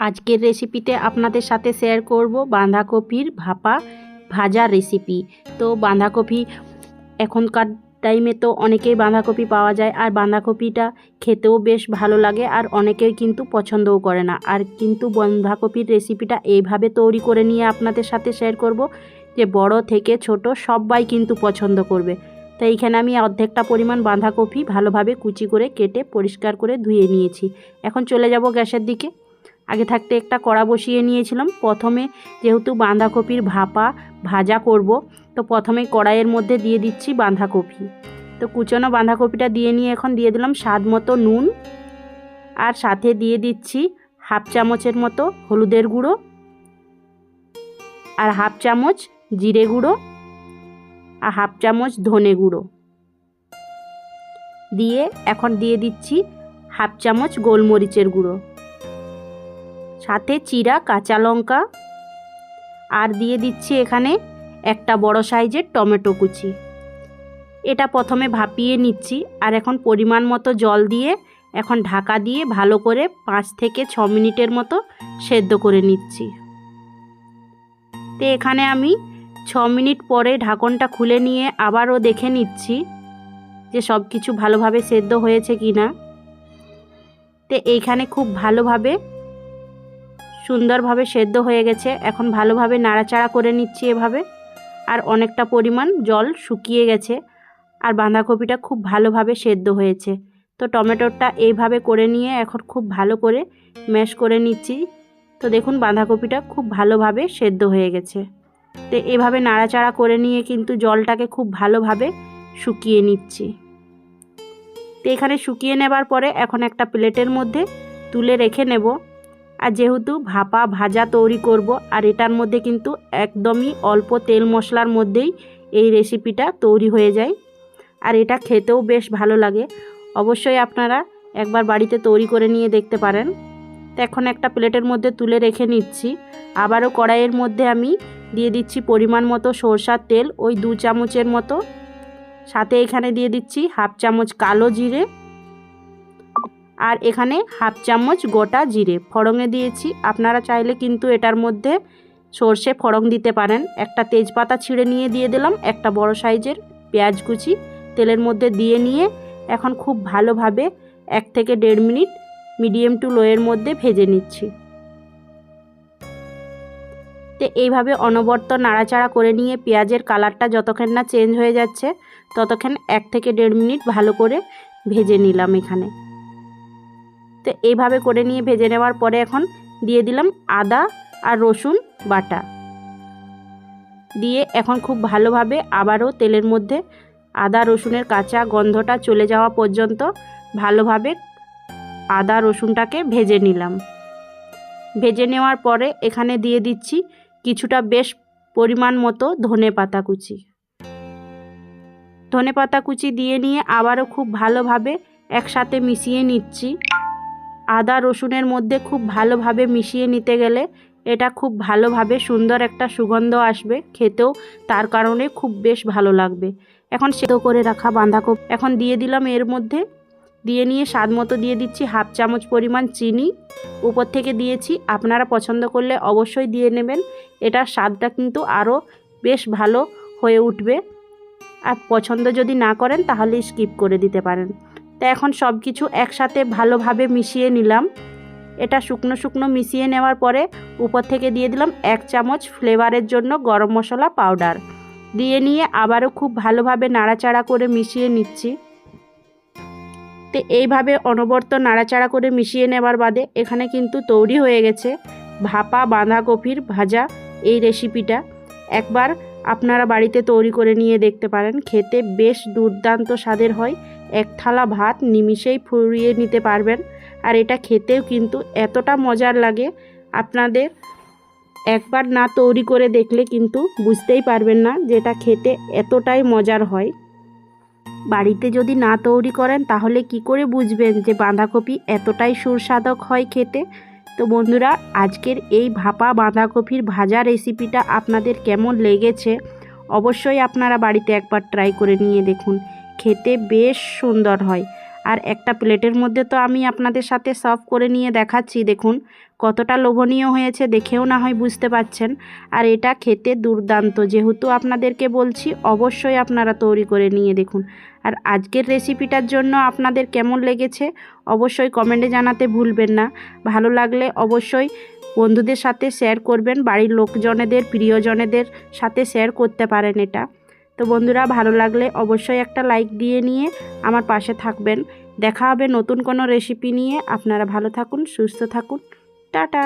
আজকের রেসিপিতে আপনাদের সাথে শেয়ার করব বাঁধাকপির ভাপা ভাজা রেসিপি তো বাঁধাকপি এখনকার টাইমে তো অনেকেই বাঁধাকপি পাওয়া যায় আর বাঁধাকপিটা খেতেও বেশ ভালো লাগে আর অনেকেই কিন্তু পছন্দও করে না। আর কিন্তু বাঁধাকপির রেসিপিটা এইভাবে তৈরি করে নিয়ে আপনাদের সাথে শেয়ার করব যে বড় থেকে ছোট সবাই কিন্তু পছন্দ করবে। তো এইখানে আমি অর্ধেকটা পরিমাণ বাঁধাকপি ভালোভাবে কুচি করে কেটে পরিষ্কার করে ধুয়ে নিয়েছি। এখন চলে যাব গ্যাসের দিকে। আগে থাকতে একটা কড়া বসিয়ে নিয়েছিলাম। প্রথমে যেহেতু বাঁধাকপির ভাপা ভাজা করব, তো প্রথমে কড়াইয়ের মধ্যে দিয়ে দিচ্ছি বাঁধাকপি। তো কুচনো বাঁধাকপিটা দিয়ে নিয়ে এখন দিয়ে দিলাম স্বাদ মতো নুন। আর সাথে দিয়ে দিচ্ছি হাফ চামচের মতো হলুদের গুঁড়ো। আর হাফ চামচ জিরে গুঁড়ো। আর হাফ চামচ ধনে গুঁড়ো। দিয়ে এখন দিয়ে দিচ্ছি হাফ চামচ গোলমরিচের গুঁড়ো। সাথে চিরা কাঁচা লঙ্কা। আর দিয়ে দিচ্ছি এখানে একটা বড় সাইজের টমেটো কুচি। এটা প্রথমে ভাপিয়ে নিচ্ছি আর এখন পরিমাণ মতো জল দিয়ে এখন ঢাকা দিয়ে ভালো করে পাঁচ থেকে ছ মিনিটের মতো সেদ্ধ করে নিচ্ছি। তো এখানে আমি ছ মিনিট পরে ঢাকনটা খুলে নিয়ে আবারও দেখে নিচ্ছি যে সব কিছু ভালোভাবে সেদ্ধ হয়েছে কি না তো এইখানে খুব ভালোভাবে সুন্দরভাবে সেদ্ধ হয়ে গেছে। এখন ভালোভাবে নাড়াচাড়া করে নিচ্ছি এভাবে। আর অনেকটা পরিমাণ জল শুকিয়ে গেছে। আর বাঁধাকপিটা খুব ভালোভাবে সেদ্ধ হয়েছে। তো টমেটোটা এইভাবে করে নিয়ে এখন খুব ভালো করে ম্যাশ করে নিচ্ছি। তো দেখুন বাঁধাকপিটা খুব ভালোভাবে সেদ্ধ হয়ে গেছে। তো এভাবে নাড়াচাড়া করে নিয়ে কিন্তু জলটাকে খুব ভালোভাবে শুকিয়ে নিচ্ছি। তো এখানে শুকিয়ে নেবার পরে এখন একটা প্লেটের মধ্যে তুলে রেখে নেব। আর যেহেতু ভাপা ভাজা তৈরি করব, আর এটার মধ্যে কিন্তু একদমই অল্প তেল মশলার মধ্যেই এই রেসিপিটা তৈরি হয়ে যায়। আর এটা খেতেও বেশ ভালো লাগে। অবশ্যই আপনারা একবার বাড়িতে তৈরি করে নিয়ে দেখতে পারেন। তো এখন একটা প্লেটের মধ্যে তুলে রেখে নিচ্ছি। আবারও কড়াইয়ের মধ্যে আমি দিয়ে দিচ্ছি পরিমাণ মতো সরষার তেল, ওই দু চামচের মতো। সাথে এখানে দিয়ে দিচ্ছি হাফ চামচ কালো জিরে আর এখানে হাফ চামচ গোটা জিরে। ফড়ঙে দিয়েছি। আপনারা চাইলে কিন্তু এটার মধ্যে সর্ষে ফড়ং দিতে পারেন। একটা তেজপাতা ছিঁড়ে নিয়ে দিয়ে দিলাম, একটা বড় সাইজের পেঁয়াজ কুচি। তেলের মধ্যে দিয়ে নিয়ে এখন খুব ভালোভাবে এক থেকে দেড় মিনিট মিডিয়াম টু লোয়ের মধ্যে ভেজে নিচ্ছি। তো এইভাবে অনবর্ত নাড়াচাড়া করে নিয়ে পেঁয়াজের কালারটা যতক্ষণ না চেঞ্জ হয়ে যাচ্ছে, ততক্ষণ এক থেকে দেড় মিনিট ভালো করে ভেজে নিলাম এখানে। তো এইভাবে করে নিয়ে ভেজে নেওয়ার পরে এখন দিয়ে দিলাম আদা আর রসুন বাটা। দিয়ে এখন খুব ভালোভাবে আবারও তেলের মধ্যে আদা, রসুনের কাঁচা গন্ধটা চলে যাওয়া পর্যন্ত ভালোভাবে আদা, রসুনটাকে ভেজে নিলাম। ভেজে নেওয়ার পরে এখানে দিয়ে দিচ্ছি কিছুটা বেশ পরিমাণ মতো ধনে পাতা কুচি। ধনে পাতা কুচি দিয়ে নিয়ে আবারও খুব ভালোভাবে একসাথে মিশিয়ে নিচ্ছি। আদা রসুনের মধ্যে খুব ভালোভাবে মিশিয়ে নিতে গেলে এটা খুব ভালোভাবে সুন্দর একটা সুগন্ধ আসবে, খেতেও তার কারণে খুব বেশ ভালো লাগবে। এখন সেদ্ধ করে রাখা বাঁধাকপি, এখন দিয়ে দিলাম এর মধ্যে, দিয়ে নিয়ে স্বাদ মতো দিয়ে দিচ্ছি হাফ চামচ পরিমাণ চিনি। উপর থেকে দিয়েছি, আপনারা পছন্দ করলে অবশ্যই দিয়ে নেবেন, এটার স্বাদটা কিন্তু আরও বেশ ভালো হয়ে উঠবে। আর পছন্দ যদি না করেন তাহলে স্কিপ করে দিতে পারেন। তো এখন সব কিছু একসাথে ভালোভাবে মিশিয়ে নিলাম। এটা শুকনো শুকনো মিশিয়ে নেওয়ার পরে উপর থেকে দিয়ে দিলাম এক চামচ ফ্লেভারের জন্য গরম মশলা পাউডার। দিয়ে নিয়ে আবারও খুব ভালোভাবে নাড়াচাড়া করে মিশিয়ে নিচ্ছি। তো এইভাবে অনবর্ত নাড়াচাড়া করে মিশিয়ে নেবার বাদে এখানে কিন্তু তৈরি হয়ে গেছে ভাপা বাঁধাকপির ভাজা এই রেসিপিটা। একবার আপনারা বাড়িতে তৈরি করে নিয়ে দেখতে পারেন, খেতে বেশ দুর্দান্ত স্বাদের হয় এক থালা ভাত নিমিষেই ফুরিয়ে নিতে পারবেন। আর এটা খেতেও কিন্তু এতটা মজার লাগে। আপনাদের একবার না তৈরি করে দেখলে কিন্তু বুঝতেই পারবেন না যে এটা খেতে এতটাই মজার হয়। বাড়িতে যদি না তৈরি করেন তাহলে কি করে বুঝবেন যে বাঁধাকপি এতটাই সুস্বাদক হয় খেতে? তো বন্ধুরা, আজকের এই ভাপা বাঁধাকপির ভাজা রেসিপিটা আপনাদের কেমন লেগেছে? অবশ্যই আপনারা বাড়িতে একবার ট্রাই করে নিয়ে দেখুন। খেতে বেশ সুন্দর হয়। আর একটা প্লেটের মধ্যে তো আমি আপনাদের সাথে সার্ভ করে নিয়ে দেখাচ্ছি, দেখুন। কতটা লোভনীয় হয়েছে দেখেও না হয় বুঝতে পাচ্ছেন। আর এটা খেতে দুর্দান্ত, যেহেতু আপনাদেরকে বলছি, অবশ্যই আপনারা তৈরি করে নিয়ে দেখুন। আর আজকের রেসিপিটার জন্য আপনাদের কেমন লেগেছে, অবশ্যই কমেন্টে জানাতে ভুলবেন না। ভালো লাগলে অবশ্যই বন্ধুদের সাথে শেয়ার করবেন, বাড়ির লোকজনেদের, প্রিয়জনেদের সাথে শেয়ার করতে পারেন এটা। তো বন্ধুরা, ভালো লাগলে অবশ্যই একটা লাইক দিয়ে নিয়ে আমার পাশে থাকবেন। দেখা হবে নতুন কোনো রেসিপি নিয়ে। আপনারা ভালো থাকুন, সুস্থ থাকুন। টাটা!